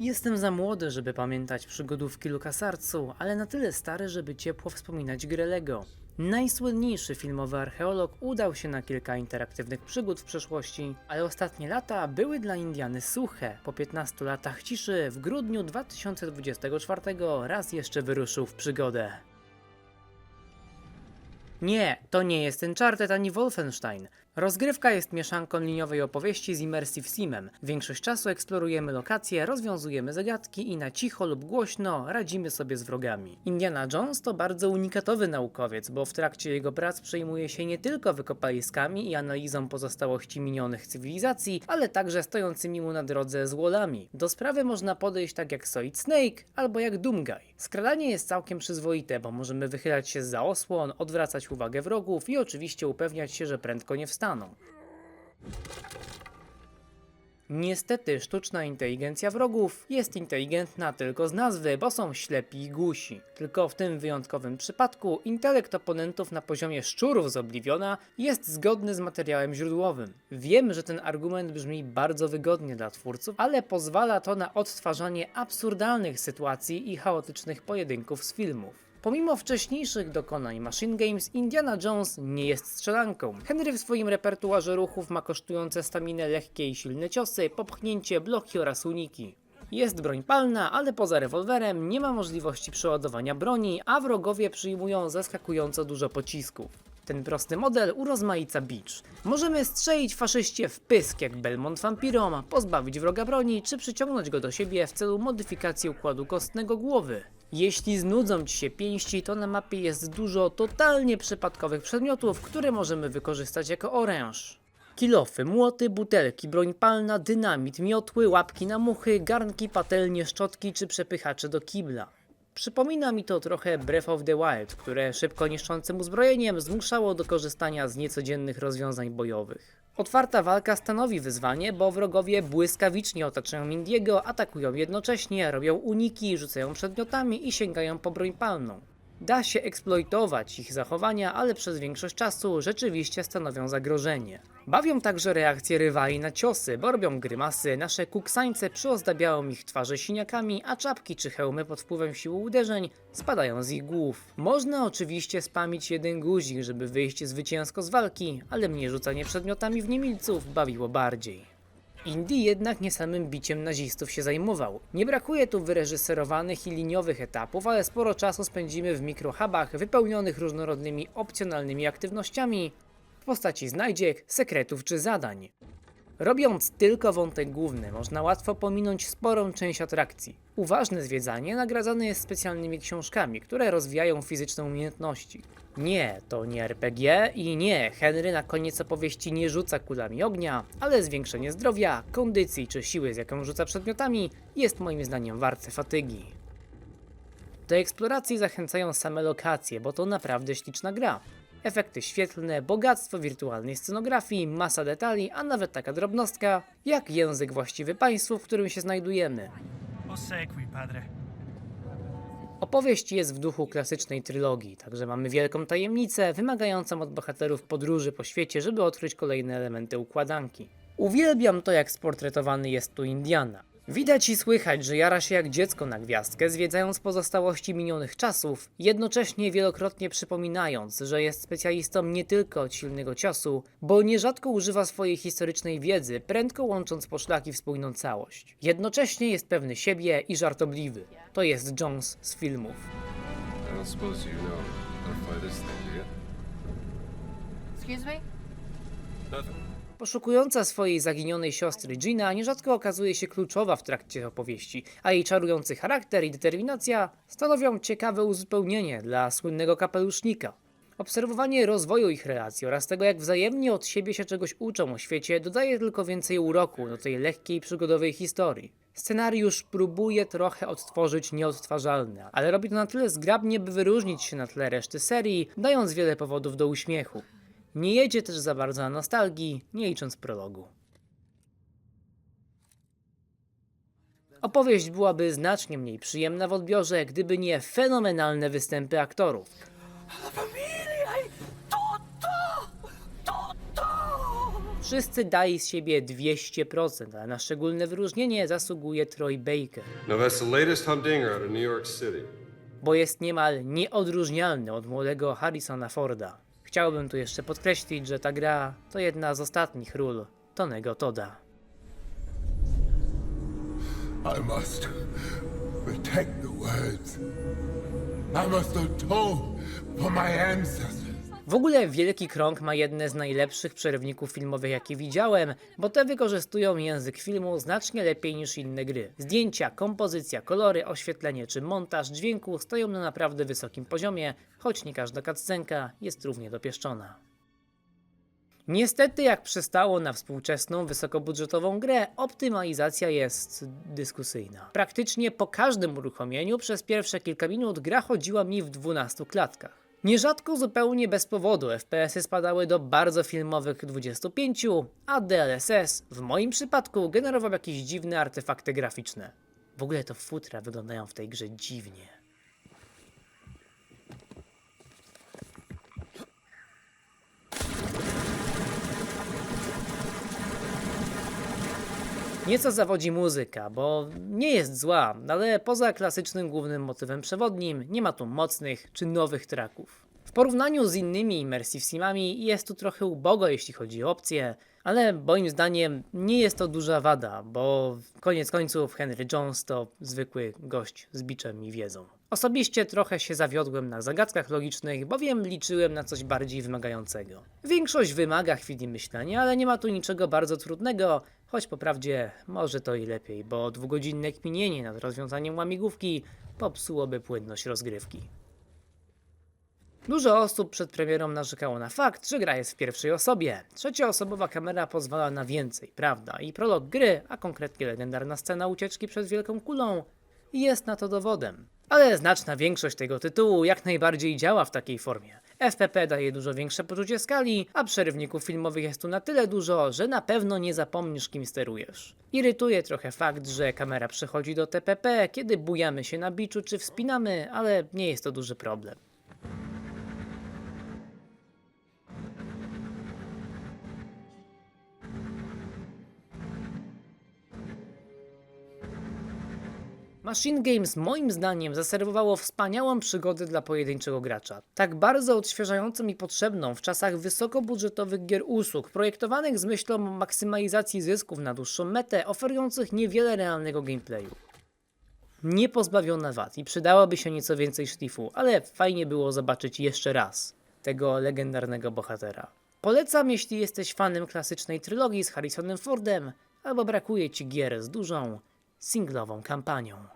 Jestem za młody, żeby pamiętać przygodówki LucasArtsu, ale na tyle stary, żeby ciepło wspominać grę Lego. Najsłynniejszy filmowy archeolog udał się na kilka interaktywnych przygód w przeszłości, ale ostatnie lata były dla Indiany suche. Po 15 latach ciszy w grudniu 2024 raz jeszcze wyruszył w przygodę. Nie, to nie jest Uncharted ani Wolfenstein. Rozgrywka jest mieszanką liniowej opowieści z Immersive Simem. Większość czasu eksplorujemy lokacje, rozwiązujemy zagadki i na cicho lub głośno radzimy sobie z wrogami. Indiana Jones to bardzo unikatowy naukowiec, bo w trakcie jego prac przejmuje się nie tylko wykopaliskami i analizą pozostałości minionych cywilizacji, ale także stojącymi mu na drodze złolami. Do sprawy można podejść tak jak Solid Snake albo jak Doomguy. Skradanie jest całkiem przyzwoite, bo możemy wychylać się za osłon, odwracać uwagę wrogów i oczywiście upewniać się, że prędko nie wstaną. Niestety sztuczna inteligencja wrogów jest inteligentna tylko z nazwy, bo są ślepi i głusi. Tylko w tym wyjątkowym przypadku intelekt oponentów na poziomie szczurów z Obliviona jest zgodny z materiałem źródłowym. Wiem, że ten argument brzmi bardzo wygodnie dla twórców, ale pozwala to na odtwarzanie absurdalnych sytuacji i chaotycznych pojedynków z filmów. Pomimo wcześniejszych dokonań Machine Games, Indiana Jones nie jest strzelanką. Henry w swoim repertuarze ruchów ma kosztujące staminę lekkie i silne ciosy, popchnięcie, bloki oraz uniki. Jest broń palna, ale poza rewolwerem nie ma możliwości przeładowania broni, a wrogowie przyjmują zaskakująco dużo pocisków. Ten prosty model urozmaica Beach. Możemy strzelić faszyście w pysk jak Belmont Vampirom, pozbawić wroga broni, czy przyciągnąć go do siebie w celu modyfikacji układu kostnego głowy. Jeśli znudzą Ci się pięści, to na mapie jest dużo totalnie przypadkowych przedmiotów, które możemy wykorzystać jako oręż. Kilofy, młoty, butelki, broń palna, dynamit, miotły, łapki na muchy, garnki, patelnie, szczotki czy przepychacze do kibla. Przypomina mi to trochę Breath of the Wild, które szybko niszczącym uzbrojeniem zmuszało do korzystania z niecodziennych rozwiązań bojowych. Otwarta walka stanowi wyzwanie, bo wrogowie błyskawicznie otaczają Indiego, atakują jednocześnie, robią uniki, rzucają przedmiotami i sięgają po broń palną. Da się eksploitować ich zachowania, ale przez większość czasu rzeczywiście stanowią zagrożenie. Bawią także reakcje rywali na ciosy, bo robią grymasy, nasze kuksańce przyozdabiają ich twarze siniakami, a czapki czy hełmy pod wpływem siły uderzeń spadają z ich głów. Można oczywiście spamić jeden guzik, żeby wyjść zwycięsko z walki, ale mnie rzucanie przedmiotami w niemilców bawiło bardziej. Indie jednak nie samym biciem nazistów się zajmował. Nie brakuje tu wyreżyserowanych i liniowych etapów, ale sporo czasu spędzimy w mikrohubach wypełnionych różnorodnymi opcjonalnymi aktywnościami w postaci znajdziek, sekretów czy zadań. Robiąc tylko wątek główny, można łatwo pominąć sporą część atrakcji. Uważne zwiedzanie nagradzane jest specjalnymi książkami, które rozwijają fizyczne umiejętności. Nie, to nie RPG i nie, Henry na koniec opowieści nie rzuca kulami ognia, ale zwiększenie zdrowia, kondycji czy siły, z jaką rzuca przedmiotami, jest moim zdaniem warte fatygi. Do eksploracji zachęcają same lokacje, bo to naprawdę śliczna gra. Efekty świetlne, bogactwo wirtualnej scenografii, masa detali, a nawet taka drobnostka, jak język właściwy państwu, w którym się znajdujemy. Opowieść jest w duchu klasycznej trylogii, także mamy wielką tajemnicę wymagającą od bohaterów podróży po świecie, żeby odkryć kolejne elementy układanki. Uwielbiam to, jak sportretowany jest tu Indiana. Widać i słychać, że jara się jak dziecko na gwiazdkę, zwiedzając pozostałości minionych czasów, jednocześnie wielokrotnie przypominając, że jest specjalistą nie tylko od silnego ciosu, bo nierzadko używa swojej historycznej wiedzy, prędko łącząc poszlaki w spójną całość. Jednocześnie jest pewny siebie i żartobliwy. To jest Jones z filmów. Excuse me? Nothing. Poszukująca swojej zaginionej siostry Gina nierzadko okazuje się kluczowa w trakcie opowieści, a jej czarujący charakter i determinacja stanowią ciekawe uzupełnienie dla słynnego kapelusznika. Obserwowanie rozwoju ich relacji oraz tego, jak wzajemnie od siebie się czegoś uczą o świecie, dodaje tylko więcej uroku do tej lekkiej, przygodowej historii. Scenariusz próbuje trochę odtworzyć nieodtwarzalne, ale robi to na tyle zgrabnie, by wyróżnić się na tle reszty serii, dając wiele powodów do uśmiechu. Nie jedzie też za bardzo na nostalgii, nie licząc prologu. Opowieść byłaby znacznie mniej przyjemna w odbiorze, gdyby nie fenomenalne występy aktorów. Wszyscy dali z siebie 200%, ale na szczególne wyróżnienie zasługuje Troy Baker, Now, that's the latest humdinger out of New York City. bo jest niemal nieodróżnialny od młodego Harrisona Forda. Chciałbym tu jeszcze podkreślić, że ta gra to jedna z ostatnich ról Tonego Toda. I must protect the words. I must atone for my ancestors. W ogóle Wielki Krąg ma jedne z najlepszych przerywników filmowych, jakie widziałem, bo te wykorzystują język filmu znacznie lepiej niż inne gry. Zdjęcia, kompozycja, kolory, oświetlenie czy montaż dźwięku stoją na naprawdę wysokim poziomie, choć nie każda cutscenka jest równie dopieszczona. Niestety, jak przystało na współczesną, wysokobudżetową grę, optymalizacja jest dyskusyjna. Praktycznie po każdym uruchomieniu przez pierwsze kilka minut gra chodziła mi w 12 klatkach. Nierzadko zupełnie bez powodu FPS-y spadały do bardzo filmowych 25, a DLSS w moim przypadku generował jakieś dziwne artefakty graficzne. W ogóle to futra wyglądają w tej grze dziwnie. Nieco zawodzi muzyka, bo nie jest zła, ale poza klasycznym głównym motywem przewodnim nie ma tu mocnych czy nowych traków. W porównaniu z innymi Immersive Simami jest tu trochę ubogo jeśli chodzi o opcje, ale moim zdaniem nie jest to duża wada, bo koniec końców Henry Jones to zwykły gość z biczem i wiedzą. Osobiście trochę się zawiodłem na zagadkach logicznych, bowiem liczyłem na coś bardziej wymagającego. Większość wymaga chwili myślenia, ale nie ma tu niczego bardzo trudnego, choć po prawdzie może to i lepiej, bo dwugodzinne kminienie nad rozwiązaniem łamigłówki popsułoby płynność rozgrywki. Dużo osób przed premierą narzekało na fakt, że gra jest w pierwszej osobie. Trzecioosobowa kamera pozwala na więcej, prawda? I prolog gry, a konkretnie legendarna scena ucieczki przed wielką kulą, jest na to dowodem. Ale znaczna większość tego tytułu jak najbardziej działa w takiej formie. FPP daje dużo większe poczucie skali, a przerywników filmowych jest tu na tyle dużo, że na pewno nie zapomnisz kim sterujesz. Irytuje trochę fakt, że kamera przechodzi do TPP, kiedy bujamy się na biczu czy wspinamy, ale nie jest to duży problem. Machine Games moim zdaniem zaserwowało wspaniałą przygodę dla pojedynczego gracza. Tak bardzo odświeżającą i potrzebną w czasach wysokobudżetowych gier usług, projektowanych z myślą maksymalizacji zysków na dłuższą metę, oferujących niewiele realnego gameplayu. Nie pozbawiona wad i przydałoby się nieco więcej szlifu, ale fajnie było zobaczyć jeszcze raz tego legendarnego bohatera. Polecam, jeśli jesteś fanem klasycznej trylogii z Harrisonem Fordem, albo brakuje ci gier z dużą, singlową kampanią.